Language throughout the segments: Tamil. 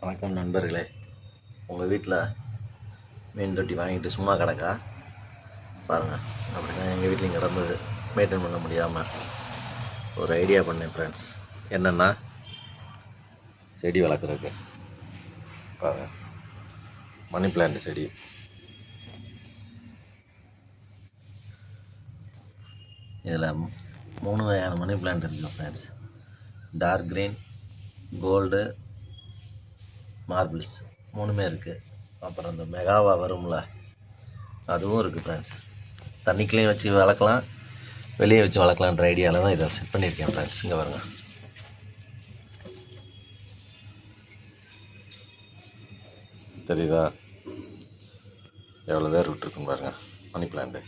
வணக்கம் நண்பர்களே. உங்கள் வீட்டில் மீன் தொட்டி வாங்கிட்டு சும்மா கிடக்கா? பாருங்கள் அப்படி தான் எங்கள் வீட்லேயும் கிடந்தது. மெயின்டைன் பண்ண முடியாமல் ஒரு ஐடியா பண்ணேன் ஃப்ரெண்ட்ஸ் என்னென்னா செடி வளர்க்குறதுக்கு. பாருங்கள் மணி பிளான்ட் செடி. இதில் மூணு வகையான மணி பிளான்ட் இருக்குது friends dark green gold marbles மூணுமே இருக்குது அப்புறம் இந்த மெகாவா வரும்ல அதுவும் இருக்குது ஃப்ரெண்ட்ஸ் தண்ணிக்குள்ளேயும் வச்சு வளர்க்கலாம் வெளியே வச்சு வளர்க்கலான்ற ஐடியாவில் தான் இதை செட் பண்ணியிருக்கேன் ஃப்ரெண்ட்ஸ் இங்கே வருங்க தெரியுதா? எவ்வளோ பேர் விட்டுருக்குன்னு பாருங்கள் மணி பிளான்ட்டு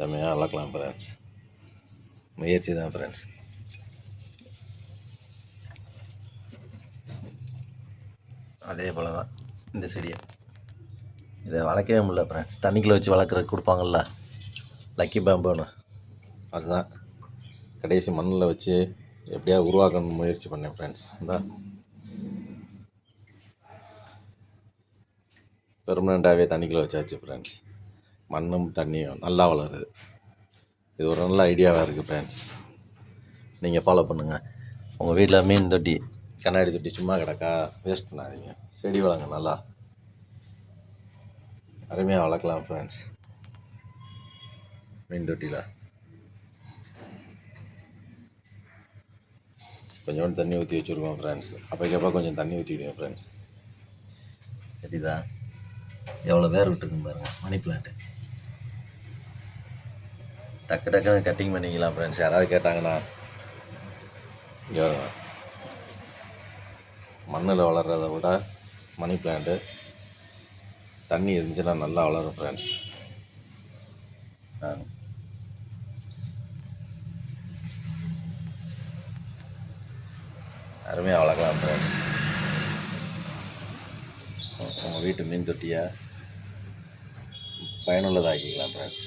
செம்மையாக வளர்க்கலாம் ஃப்ரெண்ட்ஸ் முயற்சி தான் ஃப்ரெண்ட்ஸ் அதே போல் தான் இந்த செடியை. இதை வளர்க்கவே முடியல ஃப்ரெண்ட்ஸ் தண்ணிக்குள்ளே வச்சு வளர்க்குறதுக்கு கொடுப்பாங்கள்ல லக்கி பேம்புன்னு அதுதான். கடைசி மண்ணில் வச்சு எப்படியா உருவாக்கணும்னு முயற்சி பண்ணேன் ஃப்ரெண்ட்ஸ் தான் பெர்மனண்ட்டாகவே தண்ணிக்குள்ளே வச்சாச்சு ஃப்ரெண்ட்ஸ் மண்ணும் தண்ணியும் நல்லா வளருது. இது ஒரு நல்ல ஐடியாவாக இருக்குது ஃப்ரெண்ட்ஸ் நீங்கள் ஃபாலோ பண்ணுங்கள் உங்கள் வீட்டில் மீன் தொட்டி கண்ணாடி தொட்டி சும்மா கிடக்கா வேஸ்ட் பண்ணாதீங்க. செடி வளங்க நல்லா. அருமையாக வளர்க்கலாம் ஃப்ரெண்ட்ஸ் மீன் தொட்டியில். கொஞ்சோண்டு தண்ணி ஊற்றி வச்சுருக்கோம் ஃப்ரெண்ட்ஸ் அப்போக்கப்போ கொஞ்சம் தண்ணி ஊற்றிடுவேன் ஃப்ரெண்ட்ஸ் சரிதா எவ்வளோ வேர் விட்டுருக்குன்னு பாருங்கள் மணி பிளான்ட்டு டக்கு டக்குன்னு கட்டிங் பண்ணிக்கலாம் ஃப்ரெண்ட்ஸ் யாராவது கேட்டாங்கன்னா இங்கே மண்ணில் வளர்கிறத விட மணி பிளான்ட்டு தண்ணி இருந்துச்சுன்னா நல்லா வளரும் ஃப்ரெண்ட்ஸ் அருமையாக வளர்க்கலாம் ஃப்ரெண்ட்ஸ் உங்கள் வீட்டு மீன் தொட்டியை பயனுள்ளதாக்கிக்கலாம் ஃப்ரெண்ட்ஸ்